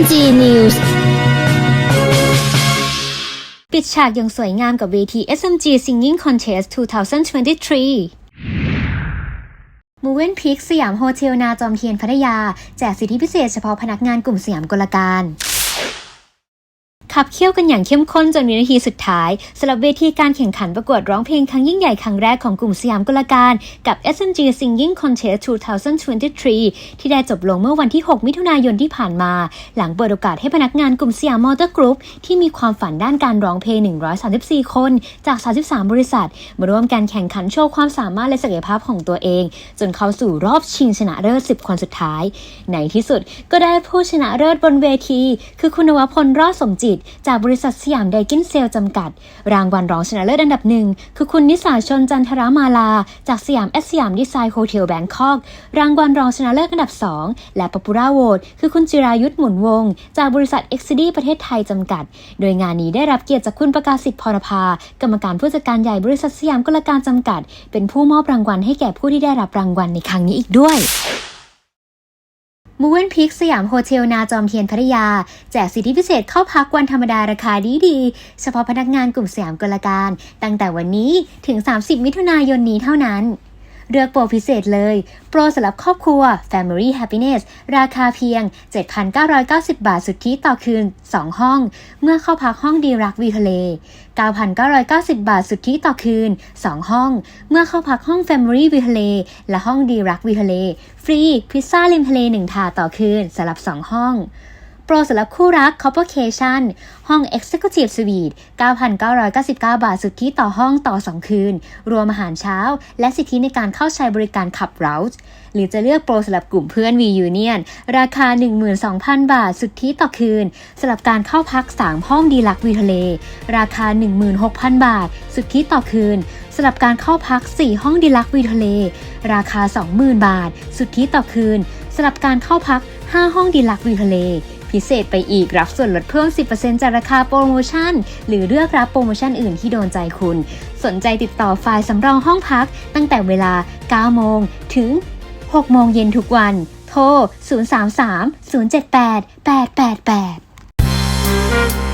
MG News ปิดฉากอย่างสวยงามกับเวที SMG Singing Contest 2023 m o v e n Peak สยามโฮเทลนาจอมเทียนพัทยา แจกสิทธิพิเศษเฉพาะพนักงานกลุ่มสยามกลการ ขับเคี่ยวกันอย่างเข้มข้นจนวินาทีสุดท้ายสำหรับเวทีการแข่งขันประกวดร้องเพลงครั้งยิ่งใหญ่ครั้งแรกของกลุ่มสยามกุลการ กับ SMG Singing Contest 2023 ที่ได้จบลงเมื่อวันที่ 6 มิถุนายนที่ผ่านมา หลังเปิดโอกาสให้พนักงานกลุ่มสยามมอเตอร์กรุ๊ปที่มีความฝันด้านการร้องเพลง 134 คน จาก 33 บริษัท มาร่วมการแข่งขันโชว์ความสามารถและศักยภาพของตัวเอง จนเข้าสู่รอบชิงชนะเลิศ 10 คนสุดท้าย ในที่สุดก็ได้ผู้ชนะเลิศบนเวที คือคุณวพลรอดสมจิตจากบริษัทสยามไดกินเซลจำกัด รางวัลรองชนะเลิศอันดับหนึ่ง คือคุณนิสาชนจันทรามาลา จากสยามแอสสยามดีไซน์โฮเทลแบงคอก รางวัลรองชนะเลิศอันดับ 2 และปปุราโหวตคือคุณจิรายุทธหมุนวง จากบริษัทเอ็กซิดีประเทศไทยจำกัด โดยงานนี้ได้รับเกียรติจากคุณประกาศสิทธิ์พรภากรรมการผู้จัดการใหญ่บริษัทสยามกลการจำกัด เป็นผู้มอบรางวัลให้แก่ผู้ที่ได้รับรางวัลในครั้งนี้อีกด้วย มูเวนพิกสยามโฮเทลนาจอมเทียนพัทยา แจกสิทธิพิเศษเข้าพักวันธรรมดาราคาดีดีๆเฉพาะพนักงานกลุ่มสยามกลการ ตั้งแต่วันนี้ถึง 30 มิถุนายนนี้เท่านั้น เลือกโปรพิเศษเลย โปรสำหรับครอบครัว Family Happiness ราคาเพียง 7,990 บาทสุทธิต่อคืน 2 ห้อง เมื่อเข้าพักห้องดีรักวีทะเล 9,990 บาทสุทธิต่อคืน 2 ห้อง เมื่อเข้าพักห้อง Family วีทะเล และห้องดีรักวีทะเล ฟรีพิซซ่าริมทะเล 1 ถาดต่อคืนสำหรับ 2 ห้อง โปรสำหรับคู่รัก Couple ห้อง Executive Suite 9,999 บาทสุทธิต่อห้องต่อ 2 คืน รวมอาหารเช้า และสิทธิในการเข้าใช้บริการขับเร้าหรือจะเลือกโปรสำหรับกลุ่มเพื่อน V Union ราคา 12,000 บาทสุทธิต่อคืนสำหรับการเข้าพัก 3 ห้องดีลักวีทะเล ราคา 16,000 บาท สุทธิต่อคืนสำหรับการเข้าพัก 4 ห้องดีลักวีทะเล ราคา 20,000 บาท สุทธิต่อคืนสำหรับการเข้าพัก 5 ห้องดีลักวีทะเล พิเศษไปอีกรับส่วนลดเพิ่ม 10%จากราคาโปรโมชั่น หรือเลือกรับโปรโมชั่นอื่นที่โดนใจคุณ สนใจติดต่อฝ่ายสำรองห้องพัก ตั้งแต่เวลา 9 โมงถึง 6 โมงเย็นทุกวัน โทร 033 078 888